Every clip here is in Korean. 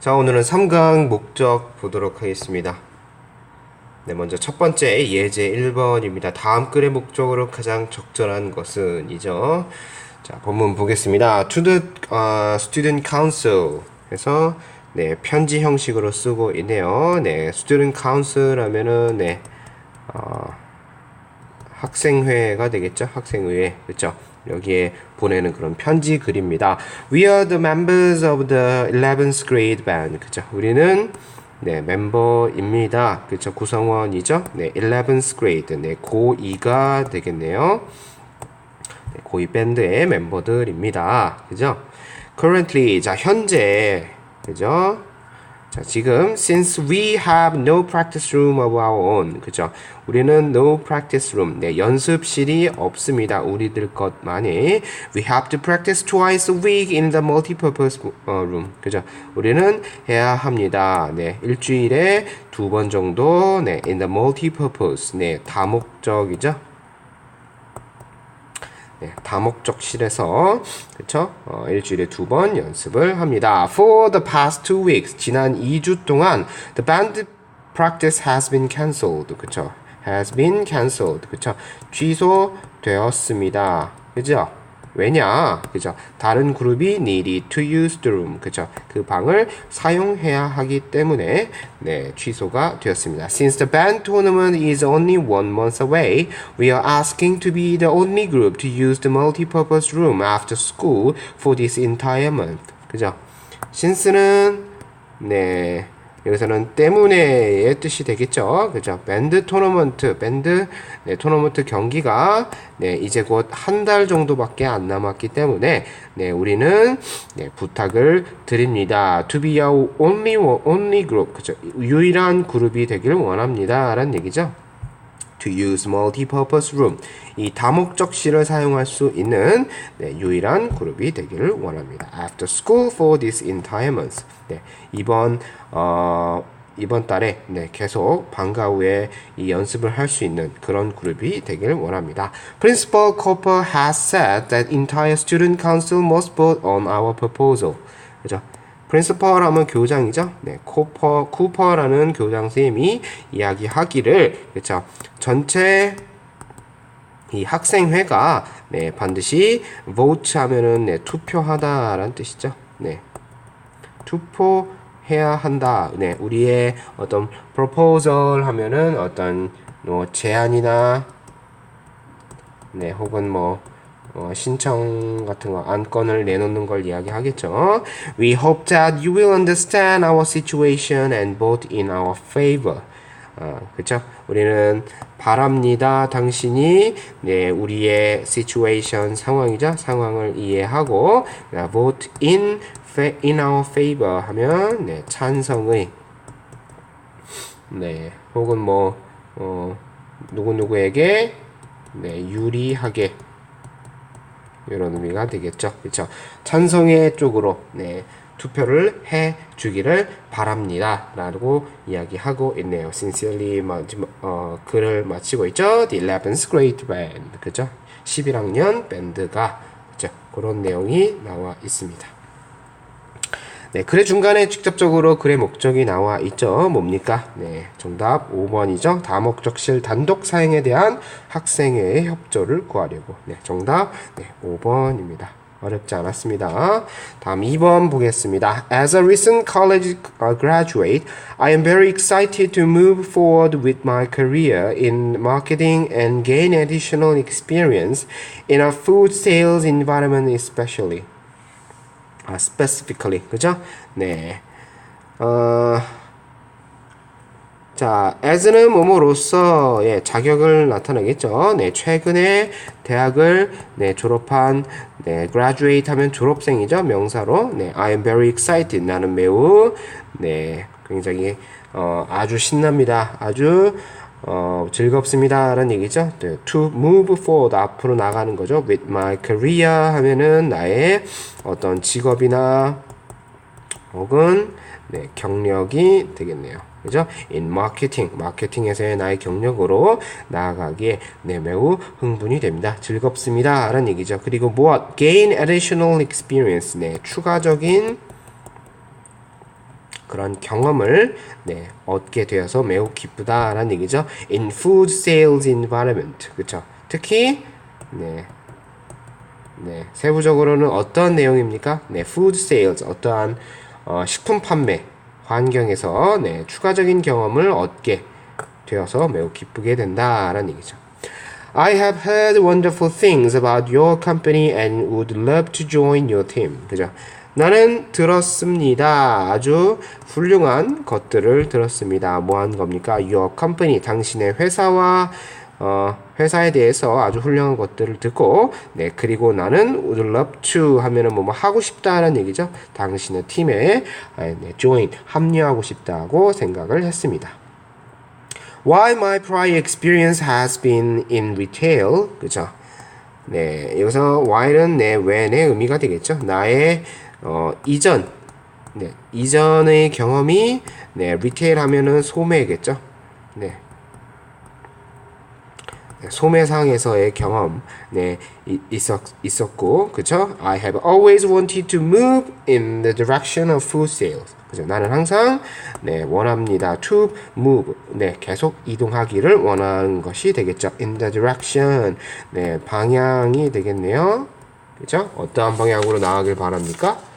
자, 오늘은 3강 목적 보도록 하겠습니다. 네, 먼저 첫 번째 예제 1번입니다. 다음 글의 목적으로 가장 적절한 것은 이죠. 자, 본문 보겠습니다. To the uh, student council 해서 네, 편지 형식으로 쓰고 있네요. 네, student council 하면은 네. 어, 학생회가 되겠죠. 학생회. 그렇죠? 여기에 보내는 그런 편지 글입니다. We are the members of the 11th grade band. 그죠? 우리는 네, 멤버입니다. 그죠? 구성원이죠? 네, 11th grade. 네, 고2가 되겠네요. 네, 고2 밴드의 멤버들입니다. 그죠? Currently, 자, 현재. 그죠? 자, 지금 since we have no practice room of our own. 그죠? 우리는 no practice room. 네, 연습실이 없습니다. 우리들 것만이. We have to practice twice a week in the multipurpose room. 그죠? 우리는 해야 합니다. 네, 일주일에 두 번 정도 네, in the multipurpose. 네, 다목적이죠? 네, 다목적실에서 그쵸? 어, 일주일에 두 번 연습을 합니다. For the past two weeks, 지난 2주 동안 the band practice has been cancelled. 그쵸? has been cancelled. 그쵸? 취소되었습니다. 그죠? 왜냐? 그죠? 다른 그룹이 needed to use the room. 그죠? 그 방을 사용해야 하기 때문에 네, 취소가 되었습니다. Since the band tournament is only one month away, we are asking to be the only group to use the multipurpose room after school for this entire month. 그죠? since는 네, 여기서는 때문에의 뜻이 되겠죠. 그죠? 밴드 토너먼트, 밴드 네, 토너먼트 경기가 네, 이제 곧 한 달 정도밖에 안 남았기 때문에 네, 우리는 네, 부탁을 드립니다. To be our only only group. 그죠? 유일한 그룹이 되길 원합니다라는 얘기죠. To use multi-purpose room. 이 다목적실을 사용할 수 있는 네, 유일한 그룹이 되기를 원합니다. After school for this entire month. 네, 이번 어, 이번 달에 네, 계속 방과 후에 이 연습을 할 수 있는 그런 그룹이 되기를 원합니다. Principal Cooper has said that entire student council must vote on our proposal. 그죠? 프린시펄 하면 교장이죠. 네, 코퍼, 쿠퍼라는 교장 선생님이 이야기하기를 그렇죠. 전체 이 학생회가 네, 반드시 vote 하면은 네, 투표하다라는 뜻이죠. 네. 투표해야 한다. 네, 우리의 어떤 proposal 하면은 어떤 뭐 제안이나 네, 혹은 뭐 어, 신청 같은 거 안건을 내놓는 걸 이야기하겠죠. We hope that you will understand our situation and vote in our favor. 어, 그렇죠? 우리는 바랍니다. 당신이 네, 우리의 situation 상황이죠. 상황을 이해하고 vote in in our favor 하면 네, 찬성의 네, 혹은 뭐 어, 누구 누구에게 네, 유리하게 이런 의미가 되겠죠. 그렇죠? 찬성의 쪽으로 네, 투표를 해 주기를 바랍니다. 라고 이야기하고 있네요. Sincerely 어, 글을 마치고 있죠. The 11th grade band. 그죠? 11학년 밴드가 그죠? 그런 내용이 나와 있습니다. 네, 글의 중간에 직접적으로 글의 목적이 나와 있죠. 뭡니까? 네, 정답 5번이죠. 다목적실 단독 사행에 대한 학생회의 협조를 구하려고. 네, 정답 네, 5번입니다. 어렵지 않았습니다. 다음 2번 보겠습니다. As a recent college graduate, I am very excited to move forward with my career in marketing and gain additional experience in a food sales environment especially. 아, specifically. 그죠? 네. 어, 자, as는 뭐뭐로서 예, 자격을 나타내겠죠. 네, 최근에 대학을 네, 졸업한 네, graduate 하면 졸업생이죠. 명사로. 네, I am very excited. 나는 매우 네, 굉장히 어, 아주 신납니다. 아주 어, 즐겁습니다. 라는 얘기죠. 네, to move forward. 앞으로 나가는 거죠. with my career 하면은 나의 어떤 직업이나 혹은 네, 경력이 되겠네요. 그죠? in marketing. 마케팅에서의 나의 경력으로 나아가기에 네, 매우 흥분이 됩니다. 즐겁습니다. 라는 얘기죠. 그리고 무엇? gain additional experience. 네, 추가적인 그런 경험을 네, 얻게 되어서 매우 기쁘다라는 얘기죠. In food sales environment. 그렇죠? 특히 네. 네, 세부적으로는 어떤 내용입니까? 네, food sales 어떠한 어, 식품 판매 환경에서 네, 추가적인 경험을 얻게 되어서 매우 기쁘게 된다라는 얘기죠. I have heard wonderful things about your company and would love to join your team. 그죠? 나는 들었습니다. 아주 훌륭한 것들을 들었습니다. 뭐 한 겁니까? Your company, 당신의 회사와 어, 회사에 대해서 아주 훌륭한 것들을 듣고, 네, 그리고 나는 would love to 하면은 뭐, 뭐 하고 싶다는 얘기죠. 당신의 팀에 아, 네, join, 합류하고 싶다고 생각을 했습니다. While my prior experience has been in retail, 그죠? 네, 여기서 while은 네, when의 의미가 되겠죠. 나의 어, 이전, 네, 이전의 경험이 네, 리테일 하면은 소매겠죠. 네. 소매상에서의 경험 네 있었 있었고 그쵸? I have always wanted to move in the direction of food sales. 그죠 나는 항상 네 원합니다. to move. 네 계속 이동하기를 원하는 것이 되겠죠? in the direction. 네 방향이 되겠네요. 그죠 어떠한 방향으로 나가길 바랍니까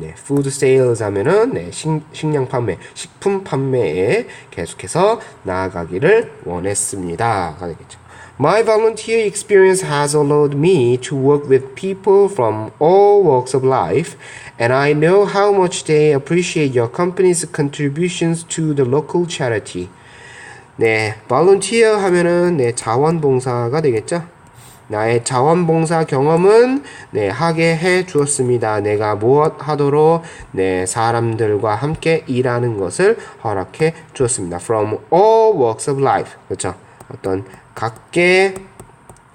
네, food sales 하면은 네, 식, 식량 판매, 식품 판매에 계속해서 나아가기를 원했습니다가 되겠죠. My volunteer experience has allowed me to work with people from all walks of life, and I know how much they appreciate your company's contributions to the local charity. 네, volunteer 하면은 네, 자원봉사가 되겠죠. 나의 자원봉사 경험은 네, 하게 해 주었습니다. 내가 무엇 하도록 네, 사람들과 함께 일하는 것을 허락해 주었습니다. From all walks of life. 그렇죠? 어떤 각계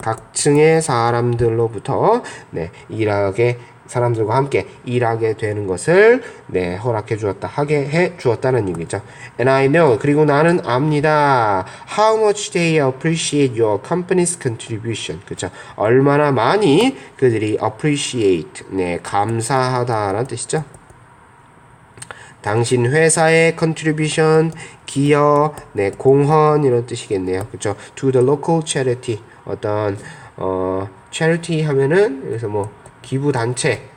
각층의 사람들로부터 네, 일하게 사람들과 함께 일하게 되는 것을 네, 허락해 주었다. 하게 해 주었다는 얘기죠. And I know 그리고 나는 압니다. How much they appreciate your company's contribution. 그죠? 얼마나 많이 그들이 appreciate 네, 감사하다라는 뜻이죠. 당신 회사의 contribution, 기여, 네, 공헌 이런 뜻이겠네요. 그렇죠? To the local charity. 어떤 어 charity 하면은 그래서 뭐 기부 단체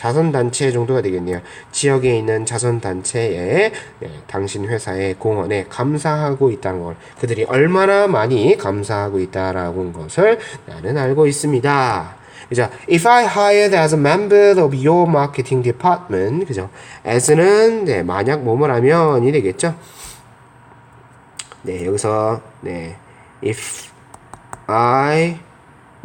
자선 단체 정도가 되겠네요. 지역에 있는 자선 단체에 네, 당신 회사의 공헌에 감사하고 있다는 걸 그들이 얼마나 많이 감사하고 있다라는 것을 나는 알고 있습니다. 그죠? If I hired as a member of your marketing department, 그죠? as는 네, 만약 뭐뭐 하면이 되겠죠? 네, 여기서 네, if I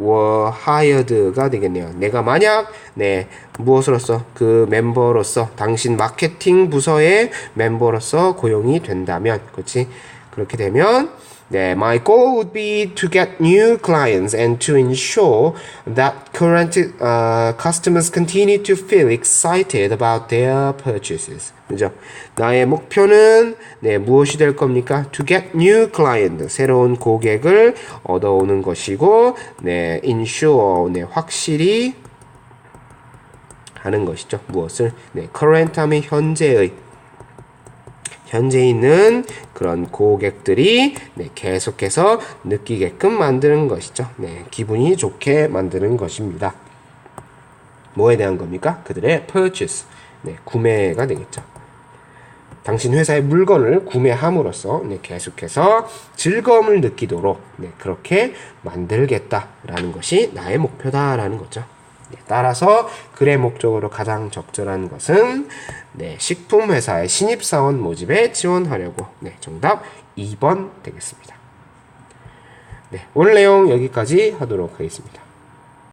were hired가 되겠네요. 내가 만약 네 무엇으로서 그 멤버로서 당신 마케팅 부서의 멤버로서 고용이 된다면, 그렇지? 그렇게 되면 네, my goal would be to get new clients and to ensure that current uh, customers continue to feel excited about their purchases. 그죠? 나의 목표는 네, 무엇이 될 겁니까? To get new client, 새로운 고객을 얻어오는 것이고, 네, ensure, 네, 확실히 하는 것이죠. 무엇을? 네, current 하면 현재의 현재 있는 그런 고객들이 네, 계속해서 느끼게끔 만드는 것이죠. 네, 기분이 좋게 만드는 것입니다. 뭐에 대한 겁니까? 그들의 purchase, 네, 구매가 되겠죠. 당신 회사의 물건을 구매함으로써 네, 계속해서 즐거움을 느끼도록 네, 그렇게 만들겠다라는 것이 나의 목표다라는 거죠. 네, 따라서 글의 목적으로 가장 적절한 것은 네, 식품 회사의 신입 사원 모집에 지원하려고. 네, 정답 2번 되겠습니다. 네, 오늘 내용 여기까지 하도록 하겠습니다.